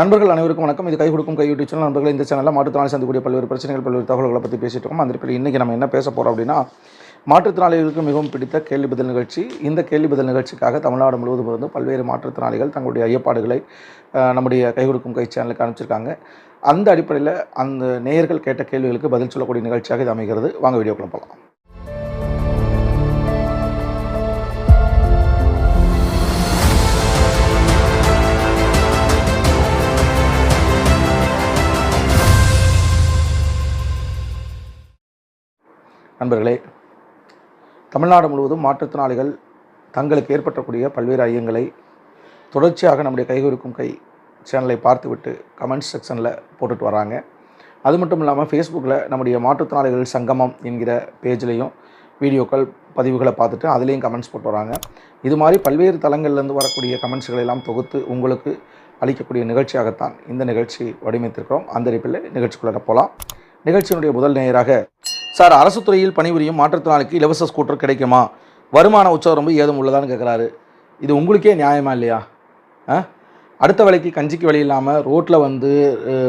நண்பர்கள் அனைவருக்கும் வணக்கம். இது கை கொடுக்கும் கை யூடியூப் சேனல். நண்பர்கள் இந்த சேனலில் மாற்றுத்திறனாளி சந்திக்கூடிய பல்வேறு பிரச்சனைகள் பல்வேறு தகவல்களை பற்றி பேசிட்டு இருக்கோம். அந்த பேர் இன்றைக்கி நம்ம என்ன பேச போகிறோம் அப்படின்னா மாற்றுத்திறனாளிகளுக்கு மிகவும் பிடித்த கேள்வி பதில் நிகழ்ச்சி. இந்த கேள்வி பதில் நிகழ்ச்சிக்காக தமிழ்நாடு முழுவதும் இருந்து பல்வேறு மாற்றுத்திறனாளிகள் தங்களுடைய ஐயப்பாடுகளை நம்முடைய கை கொடுக்கும் கை சேனலுக்கு அனுப்பிச்சிருக்காங்க. அந்த அடிப்படையில் அந்த நேயர்கள் கேட்ட கேள்விகளுக்கு பதில் சொல்லக்கூடிய நிகழ்ச்சியாக இது அமைகிறது. வாங்க வீடியோக்குள்ள போகலாம் நண்பர்களே தமிழ்நாடு முழுவதும் மாற்றுத்திறனாளிகள் தங்களுக்கு ஏற்பட்டக்கூடிய பல்வேறு ஐயங்களை தொடர்ச்சியாக நம்முடைய கைகொடுக்கும் கை சேனலை பார்த்துவிட்டு கமெண்ட்ஸ் செக்ஷனில் போட்டுட்டு வராங்க. அது மட்டும் இல்லாமல் ஃபேஸ்புக்கில் நம்முடைய மாற்றுத்திறனாளிகள் சங்கமம் என்கிற பேஜ்லேயும் வீடியோக்கள் பதிவுகளை பார்த்துட்டு அதுலேயும் கமெண்ட்ஸ் போட்டு வராங்க. இது மாதிரி பல்வேறு தளங்கள்லேருந்து வரக்கூடிய கமெண்ட்ஸ்களை எல்லாம் தொகுத்து உங்களுக்கு அளிக்கக்கூடிய நிகழ்ச்சியாகத்தான் இந்த நிகழ்ச்சி வடிவமைத்திருக்கிறோம். அந்த அடிப்பில் நிகழ்ச்சிக்குள்ளே போகலாம். நிகழ்ச்சியினுடைய முதல் நேயராக சார் அரசு துறையில் பணிபுரியும் மாற்றுத்திறனாளிக்கு இலவச ஸ்கூட்டர் கிடைக்குமா? வருமான உச்சவரம்பு ஏதும் உள்ளதான்னு கேட்குறாரு இது உங்களுக்கே நியாயமா இல்லையா? ஆ? அடுத்த வேலைக்கு கஞ்சிக்கு வழி இல்லாமல் ரோட்டில் வந்து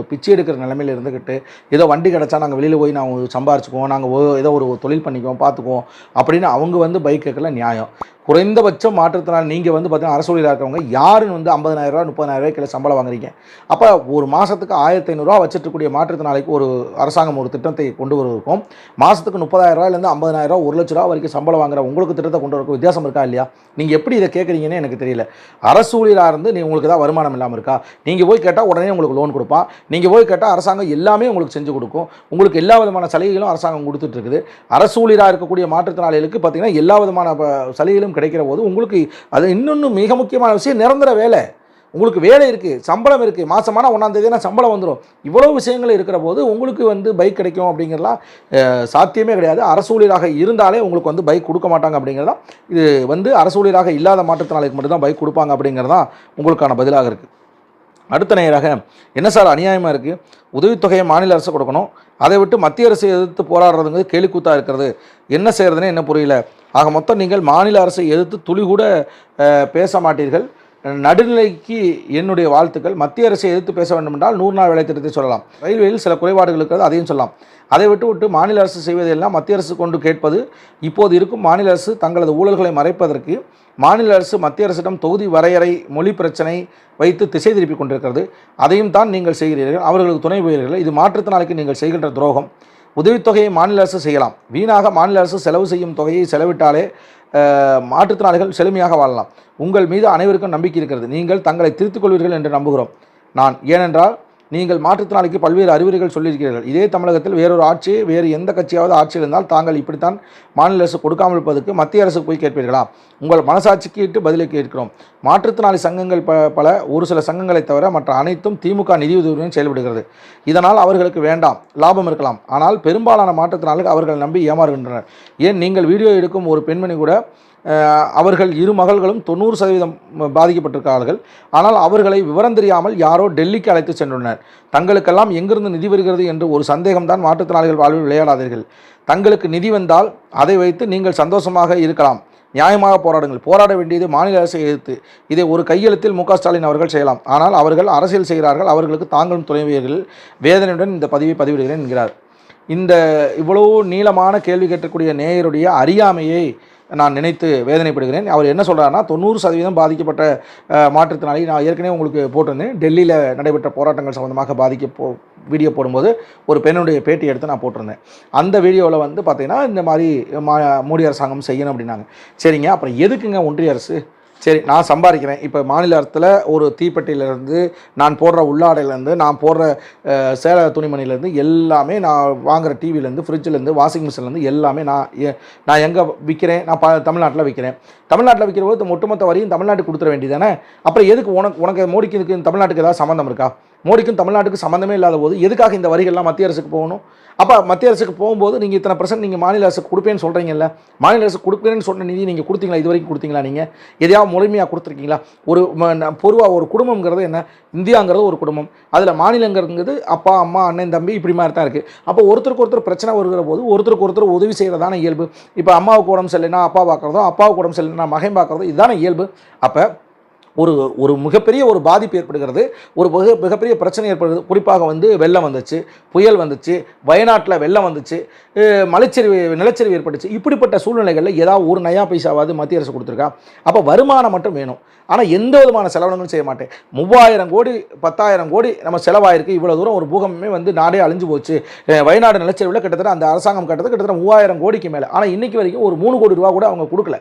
பிச்சை எடுக்கிற நிலமையில் இருந்துக்கிட்டு ஏதோ வண்டி கிடச்சா நாங்கள் வெளியில் போய் நாங்கள் சம்பாரிச்சுக்குவோம் நாங்கள் ஏதோ ஒரு தொழில் பண்ணிக்குவோம் பார்த்துக்குவோம் அப்படின்னு அவங்க வந்து பைக் கேட்கல நியாயம். குறைந்தபட்சம் மாற்றுத்திறனாளி நீங்கள் வந்து பார்த்தீங்கன்னா அரசு ஊழியராக இருக்கிறவங்க யாருன்னு வந்து ஐம்பதனாயிரரூவா முப்பதாயிரரூவா இல்லை சம்பளம் வாங்குறீங்க. அப்போ ஒரு மாதத்துக்கு ஆயிரத்தி ஐநூறுரூவா வச்சிருக்கக்கூடிய மாற்றுத்திறனாளிக்கு ஒரு அரசாங்கம் ஒரு திட்டத்தை கொண்டு வருவதற்கும் மாதத்துக்கு முப்பதாயிரரூவாயிலேருந்து ஐம்பதனாயிரரூவா ஒரு லட்ச ரூபா வரைக்கும் சம்பளம் வாங்குற உங்களுக்கு திட்டத்தை கொண்டு வரக்கும் வித்தியாசம் இருக்கா இல்லையா? நீங்கள் எப்படி இதை கேட்குறீங்கன்னு எனக்கு தெரியல. அரசு ஊழியராக இருந்து நீ உங்களுக்கு தான் வருமானம் இல்லாமல் இருக்கா? நீங்கள் போய் கேட்டால் உடனே உங்களுக்கு லோன் கொடுப்பான் நீங்கள் போய் கேட்டால் அரசாங்கம் எல்லாமே உங்களுக்கு செஞ்சு கொடுக்கும். உங்களுக்கு எல்லா விதமான சலுகைகளும் அரசாங்கம் கொடுத்துட்டு இருக்குது. அரசு ஊழியராக இருக்கக்கூடிய மாற்றுத்திறனாளிகளுக்கு பார்த்தீங்கன்னா எல்லா விதமான ப- கிடைக்கிற போது உங்களுக்கு அது இன்னொன்று மிக முக்கியமான விஷயம் நிரந்தர வேலை. உங்களுக்கு வேலை இருக்குது சம்பளம் இருக்குது மாதமான ஒன்றாந்தேதினா சம்பளம் வந்துடும் இவ்வளோ விஷயங்கள் இருக்கிற போது உங்களுக்கு வந்து பைக் கிடைக்கும் அப்படிங்கிறலாம் சாத்தியமே கிடையாது. அரசு ஊழியராக இருந்தாலே உங்களுக்கு வந்து பைக் கொடுக்க மாட்டாங்க அப்படிங்கிறதான் இது வந்து அரசு ஊழியராக இல்லாத மாற்றுத்திறனாளிக்கு மட்டும்தான் பைக் கொடுப்பாங்க அப்படிங்கிறதான் உங்களுக்கான பதிலாக இருக்குது அடுத்த நேராக என்ன சார் அநியாயமாக இருக்குது உதவித்தொகையை மாநில அரசு கொடுக்கணும். அதை விட்டு மத்திய அரசு எதிர்த்து போராடுறதுங்கிறது கேலிக்கூத்தாக இருக்கிறது. என்ன செய்கிறதுனே என்ன புரியல. ஆக மொத்தம் நீங்கள் மாநில அரசை எதிர்த்து துளி கூட பேச மாட்டீர்கள். நடுநிலைக்கு என்னுடைய வாழ்த்துக்கள். மத்திய அரசை எதிர்த்து பேச வேண்டும் என்றால் நூறு நாள் வேலைத்திட்டத்தை சொல்லலாம். ரயில்வேயில் சில குறைபாடுகள் இருக்கிறது அதையும் சொல்லலாம். அதை விட்டு விட்டு மாநில அரசு செய்வதெல்லாம் மத்திய அரசு கொண்டு கேட்பது இப்போது இருக்கும் மாநில அரசு தங்களது ஊழல்களை மறைப்பதற்கு மாநில அரசு மத்திய அரசிடம் தொகுதி வரையறை மொழி பிரச்சனை வைத்து திசை திருப்பி கொண்டிருக்கிறது. அதையும் தான் நீங்கள் செய்கிறீர்கள். அவர்களுக்கு துணை போகிறீர்கள் இது மாற்றுத்தினாலுக்கு நீங்கள் செய்கின்ற துரோகம். உதவித்தொகையை மாநில அரசு செய்யலாம். வீணாக மாநில அரசு செலவு செய்யும் தொகையை செலவிட்டாலே மாற்றுத்திறனாளிகள் செழுமையாக வாழலாம். உங்கள் மீது அனைவருக்கும் நம்பிக்கை இருக்கிறது. நீங்கள் தங்களை திருத்திக் கொள்வீர்கள் என்று நம்புகிறோம். நான் ஏனென்றால் நீங்கள் மாற்றுத்திறனாளிக்கு பல்வேறு அறிவுரைகள் சொல்லியிருக்கிறீர்கள். இதே தமிழகத்தில் வேறொரு ஆட்சி வேறு எந்த கட்சியாவது ஆட்சியில் இருந்தால் தாங்கள் இப்படித்தான் மாநில அரசு கொடுக்காமல் இருப்பதற்கு மத்திய அரசுக்கு போய் கேட்பீர்களா? உங்கள் மனசாட்சிக்கு இட்டு பதிலை கேட்கிறோம். மாற்றுத்திறனாளி சங்கங்கள் ப பல ஒரு சில சங்கங்களை தவிர மற்ற அனைத்தும் திமுக நிதியுதவியுடன் செயல்படுகிறது. இதனால் அவர்களுக்கு வேண்டாம் லாபம் இருக்கலாம். ஆனால் பெரும்பாலான மாற்றுத்திறனாளிகள் அவர்கள் நம்பி ஏமாறுகின்றனர். ஏன்? நீங்கள் வீடியோ எடுக்கும் ஒரு பெண்மணி கூட அவர்கள் இரு மகள்களும் தொண்ணூறு சதவீதம் பாதிக்கப்பட்டிருக்கிறார்கள் ஆனால் அவர்களை விவரம் தெரியாமல் யாரோ டெல்லிக்கு அழைத்து சென்றுள்ளனர். தங்களுக்கெல்லாம் எங்கிருந்து நிதி வருகிறது என்று ஒரு சந்தேகம்தான் மாற்றுத்திறனாளிகள் வாழ்வில் விளையாடாதீர்கள். தங்களுக்கு நிதி வந்தால் அதை வைத்து நீங்கள் சந்தோஷமாக இருக்கலாம். நியாயமாக போராடுங்கள். போராட வேண்டியது மாநில அரசை எதிர்த்து. இதை ஒரு கையெழுத்தில் மு ஸ்டாலின் அவர்கள் செய்யலாம். ஆனால் அவர்கள் அரசியல் செய்கிறார்கள். அவர்களுக்கு தாங்களும் துணைவியர்கள் வேதனையுடன் இந்த பதிவை பதிவிடுகிறேன் என்கிறார். இந்த இவ்வளவு நீளமான கேள்வி கேட்கக்கூடிய நேயருடைய அறியாமையை நான் நினைத்து வேதனைப்படுகிறேன். அவர் என்ன சொல்கிறாருன்னா தொண்ணூறு சதவீதம் பாதிக்கப்பட்ட அஹ், மாற்றுத்திறனாளி நான் ஏற்கனவே உங்களுக்கு போட்டிருந்தேன். டெல்லியில் நடைபெற்ற போராட்டங்கள் சம்மந்தமாக பாதிக்க போ வீடியோ போடும்போது ஒரு பெண்ணுடைய பேட்டி எடுத்து நான் போட்டிருந்தேன். அந்த வீடியோவில் வந்து பார்த்திங்கன்னா இந்த மாதிரி மா மோடி அரசாங்கம் செய்யணும் அப்படின்னாங்க. சரிங்க அப்புறம் எதுக்குங்க ஒன்றிய அரசு சரி நான் சம்பாதிக்கிறேன். இப்போ மாநில அரசில் ஒரு தீப்பெட்டியிலேருந்து நான் போடுற உள்ளாடையிலேருந்து நான் போடுற சேலை துணிமணிலேருந்து எல்லாமே நான் வாங்குற டிவிலேருந்து ஃப்ரிட்ஜிலேருந்து வாஷிங் மிஷின்லேருந்து எல்லாமே நான் எ- நான் எங்கே விற்கிறேன் நான் ப தமிழ்நாட்டில் விற்கிறேன் தமிழ்நாட்டில் விற்கிற போது ஒட்டுமொத்த வரையும் தமிழ்நாட்டுக்கு கொடுத்துட வேண்டியதானே அப்புறம் எதுக்கு உனக்கு உனக்கு மோடிக்கு இதுக்கு தமிழ்நாட்டுக்கு ஏதாவது சம்மந்தம் இருக்கா? மோடிக்கும் தமிழ்நாட்டுக்கும் சம்மந்தமே இல்லாத போது எதுக்காக இந்த வரிகள்லாம் மத்திய அரசுக்கு போகணும்? அப்போ மத்திய அரசுக்கு போகும்போது நீங்கள் இத்தனை பர்சன்ட் நீங்கள் மாநில அரசுக்கு கொடுப்பேன்னு சொல்கிறீங்கல்ல மாநில அரசு கொடுப்பேன்னு சொன்ன நிதி நீங்கள் கொடுத்தீங்களா? இது வரைக்கும் கொடுத்தீங்களா நீங்கள் எதையாவது முழுமையாக கொடுத்துருக்கீங்களா? ஒரு பொதுவாக ஒரு குடும்பங்கிறது என்ன? இந்தியாங்கிறது ஒரு குடும்பம். அதில் மாநிலங்கிறது அப்பா அம்மா அண்ணன் தம்பி இப்படி மாதிரி தான் இருக்குது அப்போ ஒருத்தருக்கு ஒருத்தர் பிரச்சனை வருகிற போது ஒருத்தருக்கு ஒருத்தர் உதவி செய்கிறதான இயல்பு. இப்போ அம்மாவுக்கு உடம்பு சரியில்லைனா அப்பா பார்க்குறதோ அப்பாவுக்கு உடம்பு சரியில்லைனா மகன் பார்க்குறதோ இதுதான இயல்பு. அப்போ ஒரு ஒரு மிகப்பெரிய ஒரு பாதிப்பு ஏற்படுகிறது. ஒரு மிக மிகப்பெரிய பிரச்சனை ஏற்படுது குறிப்பாக வந்து வெள்ளம் வந்துச்சு புயல் வந்துச்சு வயநாட்டில் வெள்ளம் வந்துச்சு மலைச்சரிவு நிலச்சரிவு ஏற்பட்டுச்சு. இப்படிப்பட்ட சூழ்நிலைகளில் ஏதாவது ஒரு நயா பைசாவாவது மத்திய அரசு கொடுத்துருக்கா? அப்போ வருமானம் மட்டும் வேணும். ஆனால் எந்த விதமான செலவினங்களும் செய்ய மாட்டேன். மூவாயிரம் கோடி பத்தாயிரம் கோடி நம்ம செலவாயிருக்கு. இவ்வளோ தூரம் ஒரு பூகமே வந்து நாடே அழிஞ்சு போச்சு. வயநாடு நிலச்சரிவில் கிட்டத்தட்ட அந்த அரசாங்கம் கட்டது கிட்டத்தட்ட மூவாயிரம் கோடிக்கு மேலே. ஆனால் இன்றைக்கி வரைக்கும் ஒரு மூணு கோடி ரூபா கூட அவங்க கொடுக்கல.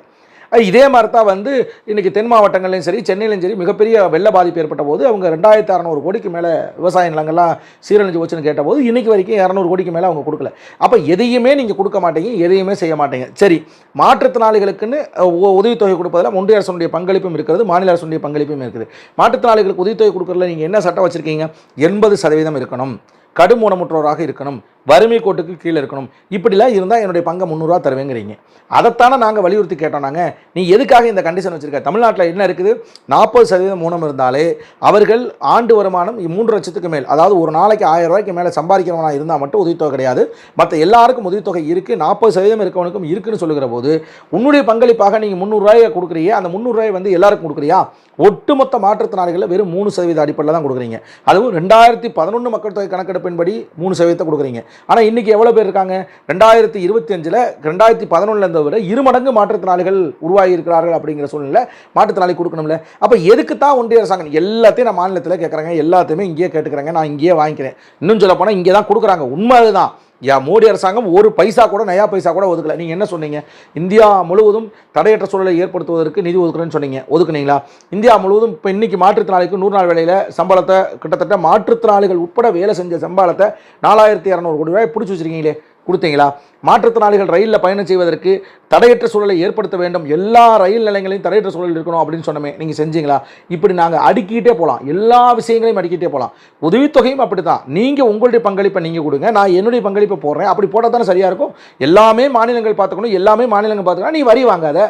இதே மாதிரி தான் வந்து இன்றைக்கி தென் மாவட்டங்கள்லையும் சரி சென்னையிலையும் சரி மிகப்பெரிய வெள்ள பாதிப்பு ஏற்பட்ட போது அவங்க ரெண்டாயிரத்தி அறநூறு கோடிக்கு மேலே விவசாய நிலங்கள்லாம் சீரழிஞ்சு போச்சுன்னு கேட்டபோது இன்றைக்கி வரைக்கும் இரநூறு கோடிக்கு மேலே அவங்க கொடுக்கல. அப்போ எதையுமே நீங்கள் கொடுக்க மாட்டீங்க எதையுமே செய்ய மாட்டீங்க. சரி மாற்றுத்திறனாளிகளுக்குன்னு உ- உதவித்தொகை கொடுப்பதில் ஒன்றிய அரசுடைய பங்களிப்பும் இருக்கிறது மாநில அரசுடைய பங்களிப்பும் இருக்குது. மாற்றுத்திறனாளிகளுக்கு உதவித்தொகை கொடுக்கறதுல நீங்கள் என்ன சட்டம் வச்சுருக்கீங்க? எண்பது சதவீதம் இருக்கணும். கடும் ஊனமுற்றோராக இருக்கணும். வறுமை கோட்டுக்கு கீழே இருக்கணும். இப்படிலாம் இருந்தால் என்னுடைய பங்கை முந்நூறுரூவா தருவேங்கிறீங்க. அதைத்தானே நாங்கள் வலியுறுத்தி கேட்டோம் நாங்கள் நீ எதுக்காக இந்த கண்டிஷன் வச்சுருக்க? தமிழ்நாட்டில் என்ன இருக்குது? நாற்பது சதவீதம் மூலம் இருந்தாலே அவர்கள் ஆண்டு வருமானம் மூன்று லட்சத்துக்கு மேல் அதாவது ஒரு நாளைக்கு ஆயிரம் ரூபாய்க்கு மேலே சம்பாதிக்கிறவனாக இருந்தால் மட்டும் உதவித்தொகை கிடையாது. மற்ற எல்லாருக்கும் உதவித்தொகை இருக்குது நாற்பது சதவீதம் இருக்கவனுக்கும் இருக்குன்னு சொல்லுகிற போது உன்னுடைய பங்களிப்பாக நீங்கள் முந்நூறுரூவாயை கொடுக்குறீங்க. அந்த முந்நூறுரூவாய் வந்து எல்லாருக்கும் கொடுக்குறியா? ஒட்டுமொத்த மாற்றுத்திறனாளிகளில் வெறும் மூணு சதவீத அடிப்படையில் தான் கொடுக்குறீங்க. அதுவும் ரெண்டாயிரத்தி பதினொன்று மக்கள் தொகை கணக்கெடுப்பின்படி மூணு சதவீதத்தை கொடுக்குறீங்க. ஆனால் இன்றைக்கி எவ்வளோ பேர் இருக்காங்க? ரெண்டாயிரத்தி இருபத்தி அஞ்சில் ரெண்டாயிரத்தி பதினொன்றில் இருந்த விட இரு மடங்கு மாற்றுத்திறனாளிகள் உருவாகி இருக்கிறார்கள் அப்படிங்கிற சூழ்நிலை மாற்றுத்திறனாளி கொடுக்கணும்ல அப்போ எதுக்கு தான் ஒன்றிய அரசாங்கம் எல்லாத்தையும் நான் மாநிலத்தில் கேட்குறாங்க எல்லாத்தையுமே இங்கேயே கேட்டுக்கிறாங்க நான் இங்கேயே வாங்கிக்கிறேன். இன்னும் சொல்ல போனால் இங்கே தான் கொடுக்குறாங்க. உண்மை அதுதான் யா மோடி அரசாங்கம் ஒரு பைசா கூட நயா பைசா கூட ஒதுக்கல. நீங்கள் என்ன சொன்னீங்க? இந்தியா முழுவதும் தடையற்ற சூழலை ஏற்படுத்துவதற்கு நிதி ஒதுக்குறேன்னு சொன்னீங்க. ஒதுக்குனீங்களா? இந்தியா முழுவதும் இப்போ இன்றைக்கி மாற்றுத்திறனாளிக்கு நூறு நாள் வேலையில் சம்பளத்தை கிட்டத்தட்ட மாற்றுத்திறனாளிகள் உட்பட வேலை செஞ்ச சம்பளத்தை நாலாயிரத்தி இரநூறு கோடி ரூபாய் பிடிச்சி வச்சிருக்கீங்களே. கொடுத்தீங்களா? மாற்றுத்திறனாளிகள் ரயிலில் பயணம் செய்வதற்கு தடையற்ற சூழலை ஏற்படுத்த வேண்டும். எல்லா ரயில் நிலையங்களையும் தடையற்ற சூழல் இருக்கணும் அப்படின்னு சொன்னமே. நீங்கள் செஞ்சீங்களா? இப்படி நாங்கள் அடுக்கிட்டே போகலாம் எல்லா விஷயங்களையும் அடுக்கிட்டே போகலாம் உதவித்தொகையும் அப்படி தான் நீங்கள் உங்களுடைய பங்களிப்பை நீங்கள் கொடுங்க. நான் என்னுடைய பங்களிப்பை போடுறேன். அப்படி போட்டால் தானே சரியாக இருக்கும்? எல்லாமே மாநிலங்கள் பார்த்துக்கணும். எல்லாமே மாநிலங்கள் பார்த்துக்கணும். நீ வரி வாங்காத.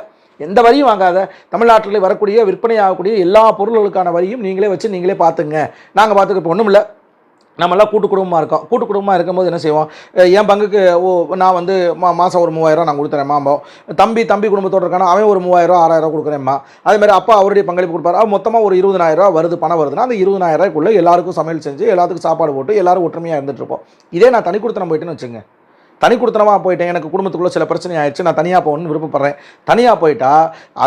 எந்த வரியும் வாங்காத. தமிழ்நாட்டில் வரக்கூடிய விற்பனை ஆகக்கூடிய எல்லா பொருள்களுக்கான வரியும் நீங்களே வச்சு நீங்களே பார்த்துங்க. நாங்கள் பார்த்துக்க இப்போ ஒன்றும் இல்லை நம்மளாம் கூட்டு குடும்பமாக இருக்கோம். கூட்டு குடும்பமாக இருக்கும்போது என்ன செய்வோம்? என் பங்குக்கு ஓ நான் வந்து மா மாதம் ஒரு மூவாயிரம் நான் கொடுத்துறேன் மாம்போ. தம்பி தம்பி குடும்பத்தோடு இருக்கானா அவன் ஒரு மூவாயிரம் ஆறாயிரம் கொடுக்குறேன்மா அதே மாதிரி அப்பா அவருடைய பங்களிப்பு கொடுப்பாரு. அவன் மொத்தமாக ஒரு இருபதாயிரரூவா வருது பணம் வருதுன்னா அந்த இருபதாயிரரூவாய்க்குள்ளே எல்லாருக்கும் சமையல் செஞ்சு எல்லாத்துக்கும் சாப்பாடு போட்டு எல்லாரும் ஒற்றுமையாக இருந்துகிட்ருப்போம் இதே நான் தனி கொடுத்து நம்ம போயிட்டுன்னு வச்சுங்க தனி கொடுத்தனமாக போயிட்டேன். எனக்கு குடும்பத்துக்குள்ளே சில பிரச்சனை ஆயிடுச்சு. நான் தனியாக போகணும்னு விருப்பப்படுறேன். தனியாக போயிட்டா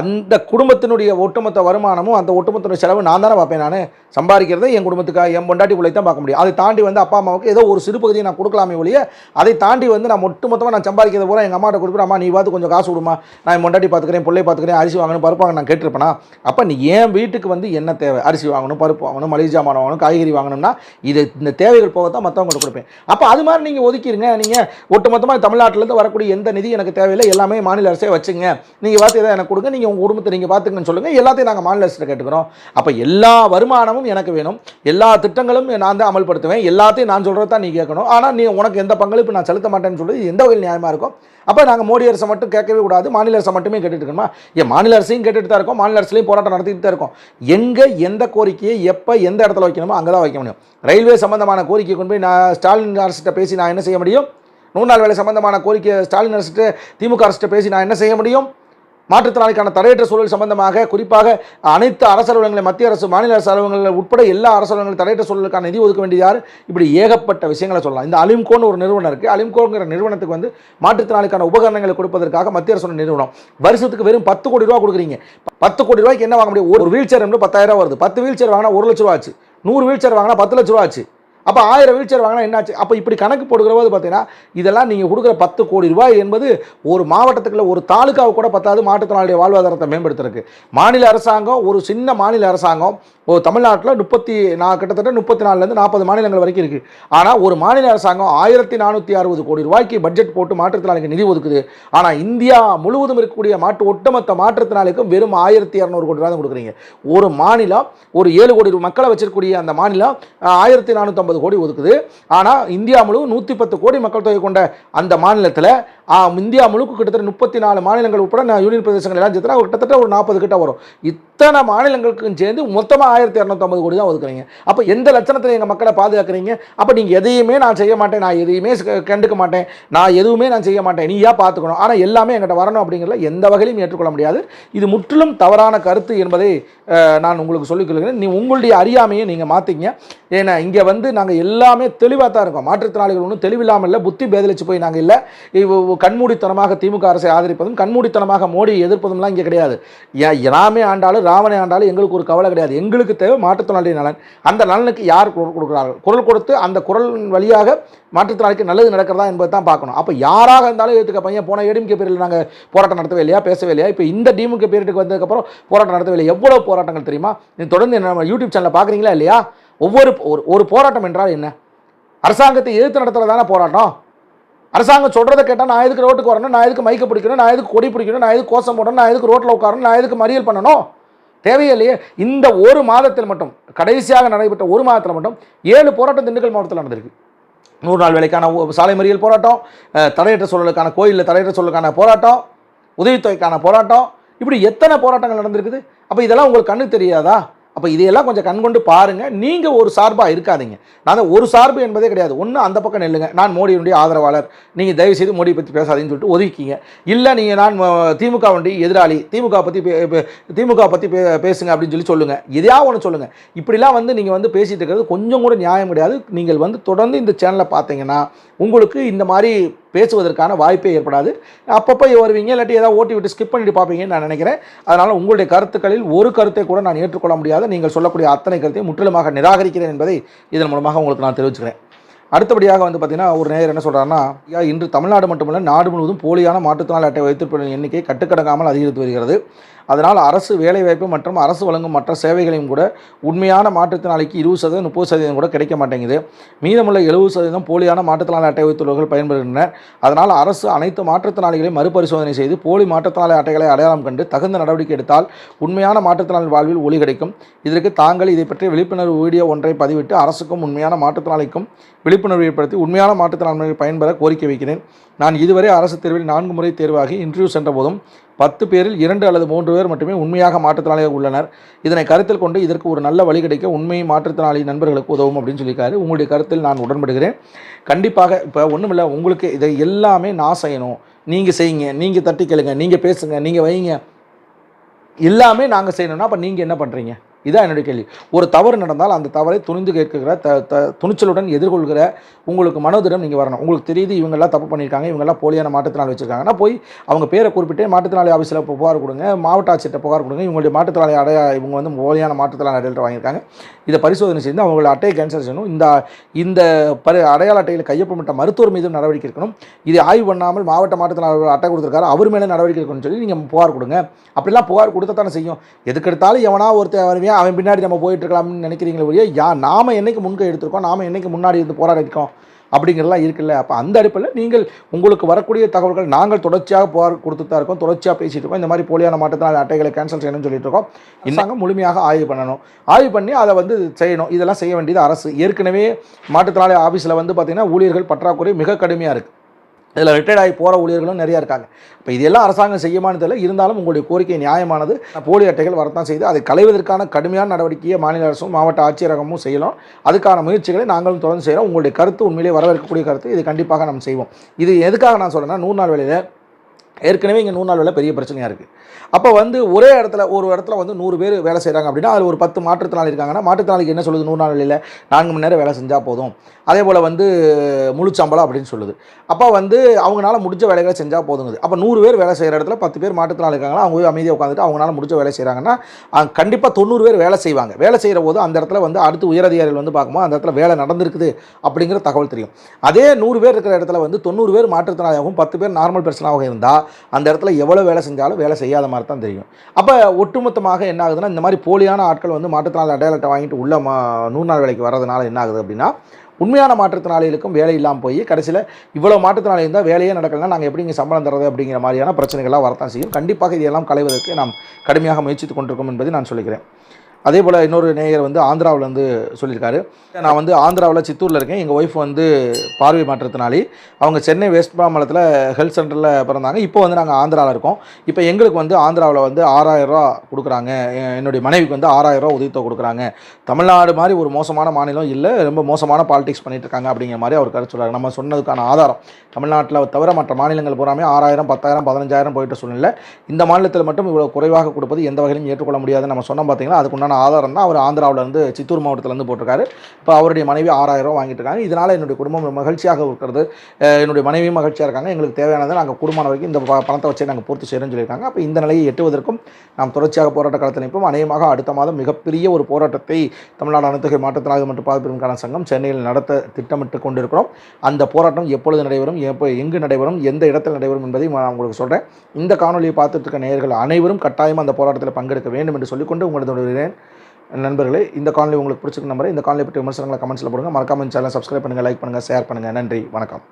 அந்த குடும்பத்தினுடைய ஒட்டுமொத்த வருமானமும் அந்த ஒட்டுமொத்த செலவு நான் தானே பார்ப்பேன் நான். சம்பாதிக்கிறதை என் குடும்பத்துக்காக என் பொண்டாட்டி பிள்ளை தான் பார்க்க முடியும். அதை தாண்டி வந்து அப்பா அம்மாவுக்கு ஏதோ ஒரு சிறு பகுதியை நான் கொடுக்கலாமே ஒழிய அதை தாண்டி வந்து நான் ஒட்டுமொத்தமாக நான் சம்பாதிக்கிறத பூரா எங்கள் அம்மாட்ட கொடுக்குறேன். அம்மா நீ பார்த்து கொஞ்சம் காசு விடுமா நான் என் பொண்டாட்டி பார்த்துக்கிறேன் பிள்ளை பார்த்துக்கிறேன் அரிசி வாங்கணும் பருப்பு வாங்க நான் கேட்டிருப்பேனா? அப்போ நீ என் வீட்டுக்கு வந்து என்ன தேவை? அரிசி வாங்கணும் பருப்பு வாங்கணும் மளிகை ஜாமான் வாங்கணும் காய்கறி வாங்கணும்னா இது இந்த தேவைகள் போக தான் மற்றவங்களுக்கு கொடுப்பேன். அப்போ அது மாதிரி நீங்கள் ஒதுக்கிடுங்க நீங்கள் ஒட்டு ஒட்டுமொத்தமாக தமிழ்நாட்டிலேருந்து வரக்கூடிய எந்த நிதி எனக்கு தேவையில்லை எல்லாமே மாநில அரசே வச்சுங்க. நீங்கள் பார்த்து எதாவது எனக்கு கொடுங்க நீங்கள் உங்கள் குடும்பத்தை நீங்கள் பார்த்துங்கன்னு சொல்லுங்கள் எல்லாத்தையும் நாங்கள் மாநில அரசில் கேட்டுக்கிறோம். அப்போ எல்லா வருமானமும் எனக்கு வேணும். எல்லா திட்டங்களும் நான் தான் அமல்படுத்துவேன். எல்லாத்தையும் நான் சொல்கிறது தான் நீ கேட்கணும். ஆனால் நீ உனக்கு எந்த பங்களிப்பு நான் செலுத்த மாட்டேன்னு சொல்லி எந்த வகையில் நியாயமாக இருக்கும்? அப்போ நாங்கள் மோடி அரசை மட்டும் கேட்கவே கூடாது. மாநில அரசை மட்டுமே கேட்டுட்டு இருக்கணுமா? ஏன் மாநில அரசையும் கேட்டுட்டு தான் இருக்கோம். மாநில அரசுலையும் போராட்டம் நடத்திட்டு தான் இருக்கோம். எங்கே எந்த கோரிக்கையை எப்போ எந்த இடத்துல வைக்கணுமோ அங்கே தான் வைக்க முடியும். ரயில்வே சம்பந்தமான கோரிக்கை கொண்டு போய் நான் ஸ்டாலின் அரசிட்ட பேசி நான் என்ன செய்ய முடியும்? நூறு நாள் வேலை சம்பந்தமான கோரிக்கை ஸ்டாலின் அரசு திமுக அரசிட்ட பேசி நான் என்ன செய்ய முடியும்? மாற்றுத்திறனாளிக்கான தடையற்ற சூழல் சம்பந்தமாக குறிப்பாக அனைத்து அரசு அலுவலகங்களை மத்திய அரசு மாநில அரசு அலுவலகங்கள் உட்பட எல்லா அரசு அலுவலகங்களும் தடையற்ற சூழலுக்கான நிதி ஒதுக்க வேண்டியது யார்? இப்படி ஏகப்பட்ட விஷயங்களை சொல்லலாம். இந்த அலிம்கோன்னு ஒரு நிறுவனம் இருக்குது அலிம்கோங்கிற நிறுவனத்துக்கு வந்து மாற்றுத்திறனாளிக்கான உபகரணங்களை கொடுப்பதற்காக மத்திய அரசு நிறுவனம். வருஷத்துக்கு வெறும் பத்து கோடி ரூபா கொடுக்குறீங்க. பத்து கோடி ரூபாய்க்கு என்ன வாங்க முடியும்? ஒரு வீல் சேர் பத்தாயிரம் ரூபா வருது. பத்து வீல் சேர் வாங்கினா ஒரு லட்ச ரூபா ஆச்சு. நூறு வீல் சேர் வாங்கினா பத்து லட்ச ரூபா ஆச்சு. அப்போ ஆயிரம் வீல் சேர் வாங்கினா என்னாச்சு? அப்போ இப்படி கணக்கு போடுகிற போது பார்த்தீங்கன்னா இதெல்லாம் நீங்கள் கொடுக்குற பத்து கோடி ரூபாய் என்பது ஒரு மாவட்டத்துக்குள்ள ஒரு தாலுக்காவை கூட பத்தாது மாற்றுத்திறனாளிய வாழ்வாதாரத்தை மேம்படுத்துறதுக்கு. மாநில அரசாங்கம் ஒரு சின்ன மாநில அரசாங்கம் ஒரு தமிழ்நாட்டில் முப்பத்தி நான் கிட்டத்தட்ட முப்பத்தி நாலுலேருந்து நாற்பது மாநிலங்கள் வரைக்கும் இருக்குது ஆனால் ஒரு மாநில அரசாங்கம் ஆயிரத்தி நானூற்றி அறுபது கோடி ரூபாய்க்கு பட்ஜெட் போட்டு மாற்றுத்திறனாளிக்கு நிதி ஒதுக்குது. ஆனால் இந்தியா முழுவதும் இருக்கக்கூடிய மாற்று ஒட்டுமொத்த மாற்றுத்திறனாளிக்கும் வெறும் ஆயிரத்தி இரநூறு கோடி ரூபாய் தான் கொடுக்குறீங்க. ஒரு மாநிலம் ஒரு ஏழு கோடி மக்களை வச்சிருக்கக்கூடிய அந்த மாநிலம் ஆயிரத்தி நானூற்றம்பது ஐம்பது கோடி ஒதுக்குது. ஆனால் இந்தியா முழு நூற்றி பத்து கோடி மக்கள் தொகை கொண்ட அந்த மாநிலத்தில் இந்தியா முழுக்க கிட்டத்தட்ட முப்பத்தி நாலு மாநிலங்கள் உட்பட யூனியன் பிரதேசங்கள் எல்லாம் சேர்த்துனா கிட்டத்தட்ட ஒரு நாற்பது கிட்ட வரும். இத்தனை மாநிலங்களுக்கும் சேர்ந்து மொத்தமாக ஆயிரத்தி இரநூத்தம்பது கோடி தான் ஒதுக்குறீங்க. அப்போ எந்த லட்சணத்தில் எங்கள் மக்களை பாதுகாக்கிறீங்க? அப்போ நீங்கள் எதையுமே நான் செய்ய மாட்டேன் நான் எதையுமே கண்டுக்க மாட்டேன் நான் எதுவுமே நான் செய்ய மாட்டேன் நீயா பார்த்துக்கணும் ஆனால் எல்லாமே எங்கிட்ட வரணும் அப்படிங்கிறத எந்த வகையிலும் ஏற்றுக்கொள்ள முடியாது. இது முற்றிலும் தவறான கருத்து என்பதை நான் உங்களுக்கு சொல்லிக் கொள்கிறேன். நீ உங்களுடைய அறியாமையை நீங்கள் மாற்றிங்க ஏன்னா இங்கே வந்து நாங்கள் எல்லாமே தெளிவாக தான் இருக்கோம். மாற்றுத்திறனாளிகள் ஒன்றும் தெளிவில்லாமல் இல்லை புத்தி பேதலிச்சு போய் நாங்கள் இல்லை. கண்மூடித்தனமாக திமுக அரசை ஆதரிப்பதும் கண்மூடித்தனமாக மோடியை எதிர்ப்பதும்லாம் இங்கே கிடையாது. ஏன் ராமே ஆண்டாலும் ராவணே ஆண்டாலும் எங்களுக்கு ஒரு கவலை கிடையாது. எங்களுக்கு தேவை மாற்றுத்திறனாளி நலன். அந்த நலனுக்கு யார் குரல் கொடுக்குறார்கள்? குரல் கொடுத்து அந்த குரல் வழியாக மாற்றுத்திறனாளிக்கு நல்லது நடக்கிறதா என்பதை தான் பார்க்கணும். அப்போ யாராக இருந்தாலும் எடுத்துக்க பையன் போன ஏடிஎம்கே பேரில் நாங்கள் போராட்டம் நடத்தவே இல்லையா? பேசவே இல்லையா? இப்போ இந்த டிமுக பீரியடுக்கு வந்ததுக்கப்புறம் போராட்டம் நடத்தவே இல்லை எவ்வளோ போராட்டங்கள் தெரியுமா? நீ தொடர்ந்து நம்ம யூடியூப் சேனலில் பார்க்குறீங்களா இல்லையா? ஒவ்வொரு ஒரு ஒரு போராட்டம் என்றால் என்ன? அரசாங்கத்தை எதிர்த்து நடத்துகிறதான தானே போராட்டம். அரசாங்கம் சொல்கிறத கேட்டால் நான் எதுக்கு ரோட்டுக்கு வரணும்? நான் எதுக்கு மைக்க பிடிக்கணும்? நான் எதுக்கு கொடி பிடிக்கணும்? நான் எதுக்கு கோஷம் போடணும்? நான் எதுக்கு ரோட்டில் உட்காரணும்? நான் எதுக்கு மறியல் பண்ணணும்? தேவையில்லையே. இந்த ஒரு மாதத்தில் மட்டும் கடைசியாக நடைபெற்ற ஒரு மாதத்தில் மட்டும் ஏழு போராட்டம் திண்டுக்கல் மாவட்டத்தில் நடந்திருக்கு. நூறு நாள் வேலைக்கான சாலை மறியல் போராட்டம் தலையற்ற தடையற்ற சூழலுக்கான கோயிலில் தடையற்ற சூழலுக்கான போராட்டம் உதவித்தொகைக்கான போராட்டம். இப்படி எத்தனை போராட்டங்கள் நடந்திருக்குது? அப்போ இதெல்லாம் உங்களுக்கு கண்ணு தெரியாதா? அப்போ இதையெல்லாம் கொஞ்சம் கண் கொண்டு பாருங்கள் நீங்கள் ஒரு சார்பாக இருக்காதீங்க. நான் ஒரு சார்பு என்பதே கிடையாது. ஒன்று அந்த பக்கம் நெல்லுங்க. நான் மோடியினுடைய ஆதரவாளர். நீங்கள் தயவு செய்து மோடி பற்றி பேசாதீங்கன்னு சொல்லிட்டு ஒதுக்கிங்க இல்லை நீங்கள் நான் திமுகவுடைய எதிராளி. திமுக பற்றி திமுக பற்றி பே பேசுங்க அப்படின்னு சொல்லி சொல்லுங்கள் எதையாவது ஒன்று சொல்லுங்கள் இப்படிலாம் வந்து நீங்கள் வந்து பேசிகிட்டு இருக்கிறது கொஞ்சம் கூட நியாயம் கிடையாது. நீங்கள் வந்து தொடர்ந்து இந்த சேனலை பார்த்தீங்கன்னா உங்களுக்கு இந்த மாதிரி பேசுவதற்கான வாய்ப்பே ஏற்படாது. அப்பப்போ வருவீங்க இல்லாட்டி ஏதாவது ஓட்டி விட்டு ஸ்கிப் பண்ணிட்டு பார்ப்பீங்கன்னு நான் நினைக்கிறேன். அதனால் உங்களுடைய கருத்துக்களில் ஒரு கருத்தை கூட நான் ஏற்றுக்கொள்ள முடியாத நீங்கள் சொல்லக்கூடிய அத்தனை கருத்தையும் முற்றிலுமாக நிராகரிக்கிறேன் என்பதை இதன் மூலமாக உங்களுக்கு நான் தெரிவிச்சுக்கிறேன். அடுத்தபடியாக வந்து பார்த்தீங்கன்னா ஒரு நேயர் என்ன சொல்கிறாருன்னா ஐயா இன்று தமிழ்நாடு மட்டுமல்ல நாடு முழுவதும் போலியான மாற்றுத்திறனாளி அட்டை வைத்திருப்பவர்களின் எண்ணிக்கை கட்டுக்கடங்காமல் அதிகரித்து வருகிறது. அதனால் அரசு வேலைவாய்ப்பு மற்றும் அரசு வழங்கும் மற்ற சேவைகளையும் கூட உண்மையான மாற்றுத்திறனாளிக்கு இருபது சதவீதம் முப்பது சதவீதம் கூட கிடைக்க மாட்டேங்குது. மீதமுள்ள எழுபது சதவீதம் போலியான மாற்றுத்திறனாளி அட்டை வைத்துள்ளவர்கள் பயன்படுகின்றனர் அதனால் அரசு அனைத்து மாற்றுத்திறனாளிகளையும் மறுபரிசோதனை செய்து போலி மாற்றுத்திறனாளி அட்டைகளை அடையாளம் கண்டு தகுந்த நடவடிக்கை எடுத்தால் உண்மையான மாற்றுத்திறனாளி வாழ்வில் ஒளி கிடைக்கும். இதற்கு தாங்கள் இதை பற்றி விழிப்புணர்வு வீடியோ ஒன்றை பதிவிட்டு அரசுக்கும் உண்மையான மாற்றுத்திறனாளிக்கும் விழிப்புணர்வு ஏற்படுத்தி உண்மையான மாற்றுத்திறனாளிகள் பயன்பெற கோரிக்கை வைக்கிறேன். நான் இதுவரை அரசு தேர்வில் நான்கு முறை தேர்வாகி இன்டர்வியூ சென்ற போதும் பத்து பேரில் இரண்டு அல்லது மூன்று பேர் மட்டுமே உண்மையாக மாற்றுத்திறனாளிகள் உள்ளனர். இதனை கருத்தில் கொண்டு இதற்கு ஒரு நல்ல வழி கிடைக்க உண்மை மாற்றுத்திறனாளி நண்பர்களுக்கு உதவும் அப்படின்னு சொல்லியிருக்காரு. உங்களுடைய கருத்தில் நான் உடன்படுகிறேன். கண்டிப்பாக இப்போ ஒன்றுமில்ல உங்களுக்கு இதை எல்லாமே நான் செய்யணும். நீங்கள் செய்யுங்க நீங்கள் தட்டி கேளுங்க நீங்கள் பேசுங்க நீங்கள் வைங்க எல்லாமே நாங்கள் செய்யணும்னா அப்போ நீங்கள் என்ன பண்ணுறீங்க இதான் என்னுடைய கேள்வி. ஒரு தவறு நடந்தால் அந்த தவறை துணிந்து கேட்கிற த த துணிச்சலுடன் எதிர்கொள்கிற உங்களுக்கு மனோதிடம் நீங்கள் வரணும். உங்களுக்கு தெரியுது இவங்கெல்லாம் தப்பு பண்ணியிருக்காங்க இவங்கெல்லாம் போலியான மாற்றுத்திறனாளி வச்சுருக்காங்கன்னா போய் அவங்க பேரை குறிப்பிட்டு மாற்றுத்திறனாளி ஆஃபீஸில் புகார் கொடுங்க மாவட்ட ஆட்சியர்கிட்ட புகார் கொடுங்க இவங்களுடைய மாற்றுத்திறனாளி அடைய இவங்க வந்து போலியான மாற்றுத்திறனாளி அடையாளத்தை வாங்கியிருக்காங்க. இதை பரிசோதனை செய்து அவங்களோட அட்டையை கேன்சல் செய்யணும். இந்த இந்த பரி அடையாள அட்டையில் கையொப்பமிட்ட மருத்துவர் மீதும் நடவடிக்கை இருக்கணும் இதை ஆய்வு பண்ணாமல் மாவட்ட மாற்றுத்திறனாளர் அட்டை கொடுத்துருக்காரு அவர் மேலே நடவடிக்கை இருக்கணும்னு சொல்லி நீங்கள் புகார் கொடுங்க. அப்படிலாம் புகார் கொடுத்த தானே செய்யும். எதுக்கெடுத்தாலும் எவனா ஒருத்தர் வருவியா அவன் பின்னாடி நம்ம போயிட்டு இருக்கலாம்னு நினைக்கிறீங்களே ஒழிய யா நாம என்னைக்கு முன்கை எடுத்திருக்கோம் நாம என்னைக்கு முன்னாடி இருந்து போராடி இருக்கோம் அப்படிங்கிறலாம் இருக்குல்ல. அப்போ அந்த அடிப்பில் நீங்கள் உங்களுக்கு வரக்கூடிய தகவல்கள் நாங்கள் தொடர்ச்சியாக புகார் கொடுத்துட்டு தான் இருக்கோம் தொடர்ச்சியாக பேசிட்டு இருக்கோம். இந்த மாதிரி போலியான மாற்றத்தினால் அட்டைகளை கேன்சல் செய்யணும்னு சொல்லிட்டு இருக்கோம். அரசாங்கம் முழுமையாக ஆய்வு பண்ணணும். ஆய்வு பண்ணி அதை வந்து செய்யணும். இதெல்லாம் செய்ய வேண்டியது அரசு. ஏற்கனவே மாற்றுத்திறனாளி ஆஃபீஸில் வந்து பார்த்திங்கன்னா ஊழியர்கள் பற்றாக்குறை மிக கடுமையாக இருக்குது இதில் ரிட்டையர்ட் ஆகி போகிற ஊழியர்களும் நிறையா இருக்காங்க. இப்போ இதெல்லாம் அரசாங்கம் செய்யுமானு இல்லை இருந்தாலும் உங்களுடைய கோரிக்கை நியாயமானது. போலி அட்டைகள் வரத்தான் செய்து அதை களைவதற்கான கடுமையான நடவடிக்கையை மாநில அரசும் மாவட்ட ஆட்சியரகமும் செய்யலாம். அதுக்கான முயற்சிகளை நாங்களும் தொடர்ந்து செய்கிறோம் உங்களுடைய கருத்து உண்மையிலே வரவேற்கக்கூடிய கருத்து இது கண்டிப்பாக நாம் செய்வோம். இது எதுக்காக நான் சொல்கிறேன்னா நூறு நாள் வேலையில் ஏற்கனவே இங்கே நூறு நாள் வேலை பெரிய பிரச்சனையாக இருக்குது அப்போ வந்து ஒரே இடத்துல ஒரு இடத்துல வந்து நூறு பேர் வேலை செய்கிறாங்க அப்படின்னா அதில் ஒரு பத்து மாற்றுத்திறனாளி இருக்காங்கன்னா மாற்றுத்திறனாளிக்கு என்ன சொல்லுது? நூறு நாள் வேலையில் நான்கு மணி நேரம் வேலை செஞ்சால் போதும். அதே போல் வந்து முழு சம்பளம் அப்படின்னு சொல்லுது. அப்போ வந்து அவங்களால முடிஞ்ச வேலைகளை செஞ்சால் போதுங்குது அப்போ நூறு பேர் வேலை செய்கிற இடத்துல பத்து பேர் மாற்றுத்திறனாளி இருக்காங்கன்னா அவங்க போய் அமைதியாக உட்காந்துட்டு அவங்களால முடிஞ்ச வேலை செய்கிறாங்கன்னா கண்டிப்பாக தொண்ணூறு பேர் வேலை செய்வாங்க. வேலை செய்கிற போது அந்த இடத்துல வந்து அடுத்து உயரதிகாரிகள் வந்து பார்க்கும்போது அந்த இடத்துல வேலை நடந்திருக்குது அப்படிங்கிற தகவல் தெரியும். அதே நூறு பேர் இருக்கிற இடத்துல வந்து தொண்ணூறு பேர் மாற்றுத்திறனாளியாகவும் பத்து பேர் நார்மல் பர்சனாகவும் இருந்தால் அந்த இடத்துல எவ்வளோ வேலை செஞ்சாலும் வேலை செய்யாத மாதிரி தான் தெரியும். அப்போ ஒட்டுமொத்தமாக என்ன ஆகுதுன்னா இந்த மாதிரி போலியான ஆட்கள் வந்து மாற்றுத்திறனாளி அடையாள அட்டை வாங்கிட்டு உள்ள மா நூறு நாள் வேலைக்கு வர்றதுனால என்ன ஆகுது அப்படின்னா உண்மையான மாற்றுத்திறனாளிகளுக்கும் வேலை இல்லாமல் போய் கடைசியில் இவ்வளோ மாற்றுத்திறனாளி இருந்தால் வேலையே நடக்கலைன்னா நாங்கள் எப்படி இங்கே சம்பளம் தரது அப்படிங்கிற மாதிரியான பிரச்சனைகள்லாம் வரத்தான் செய்யும். கண்டிப்பாக இதையெல்லாம் களைவதற்கு நாம் கடுமையாக முயற்சித்து கொண்டிருக்கோம் என்பதை நான் சொல்லிக்கிறேன். அதே போல் இன்னொரு நேயர் வந்து ஆந்திராவிலேருந்து சொல்லியிருக்காரு. நான் வந்து ஆந்திராவில் சித்தூரில் இருக்கேன். எங்கள் ஒய்ஃப் வந்து பார்வை மாற்றத்தினாலே அவங்க சென்னை வெஸ்ட் மாம்பலத்தில் ஹெல்த் சென்டரில் பிறந்தாங்க. இப்போ வந்து நாங்கள் ஆந்திராவில் இருக்கோம். இப்போ எங்களுக்கு வந்து ஆந்திராவில் வந்து ஆறாயிரம் ரூபா கொடுக்குறாங்க. என்னுடைய மனைவிக்கு வந்து ஆறாயிரம் உதவித்தொகை கொடுக்குறாங்க. தமிழ்நாடு மாதிரி ஒரு மோசமான மாநிலம் இல்லை. ரொம்ப மோசமான பாலிடிக்ஸ் பண்ணிட்டு இருக்காங்க அப்படிங்கிற மாதிரி அவர் கருத்து சொல்கிறார் நம்ம சொன்னதுக்கான ஆதாரம் தமிழ்நாட்டில் தவிர மற்ற மாநிலங்கள் பூராமே ஆறாயிரம் பத்தாயிரம் பதினஞ்சாயிரம் போயிட்டு சூழ்நிலை. இந்த மாநிலத்தில் மட்டும் இவ்வளோ குறைவாக கொடுப்பது எந்த வகையிலும் ஏற்றுக்கொள்ள முடியாதுன்னு நம்ம சொன்னோம் பார்த்தீங்கன்னா அதுக்குண்டான ஆதாரம் தான் அவர் ஆந்திராவிலேருந்து சித்தூர் மாவட்டத்திலேருந்து போட்டிருக்காரு. இப்போ அவருடைய மனைவி ஆறாயிரம் ரூபா வாங்கிட்டு இருக்காங்க. இதனால் என்னுடைய குடும்பம் மகிழ்ச்சியாக இருக்கிறது. என்னுடைய மனைவியும் மகிழ்ச்சியாக இருக்காங்க. எங்களுக்கு தேவையானதை நாங்கள் குடும்பம் வரைக்கும் இந்த ப- பணத்தை வச்சு நாங்கள் பூர்த்தி செய்யணும்னு சொல்லியிருக்காங்க. அப்போ இந்த நிலையை எட்டுவதற்கும் நாம் தொடர்ச்சியாக போராட்ட களத்தில் நிற்போம் அநேகமாக அடுத்த மாதம் மிகப்பெரிய ஒரு போராட்டத்தை தமிழ்நாடு அனைத்துகை மாற்றத்தினாக மற்றும் பாதுகாப்பிற்கான சங்கம் சென்னையில் நடத்த திட்டமிட்டு கொண்டிருக்கிறோம். அந்த போராட்டம் எப்பொழுது நடைபெறும்? எப்போ எங்கு நடைபெறும்? எந்த இடத்தில் நடைபெறும் என்பதை நான் உங்களுக்கு சொல்கிறேன் இந்த காணொலியை பார்த்துட்டு இருக்க நேயர்கள் அனைவரும் கட்டாயமாக அந்த போராட்டத்தில் பங்கெடுக்க வேண்டும் என்று சொல்லிக்கொண்டு உங்களது விடுகிறேன் நண்பர்களே இந்த காணொலி உங்களுக்கு பிடிச்சிருக்க நம்பரை இந்த காணொலி பற்றி விமர்சனங்களை கமெண்ட்ஸில் போடுங்க. மறக்காமல் சேனல் சப்ஸ்கிரைப் பண்ணுங்கள் லைக் பண்ணுங்கள் ஷேர் பண்ணுங்கள் நன்றி வணக்கம்.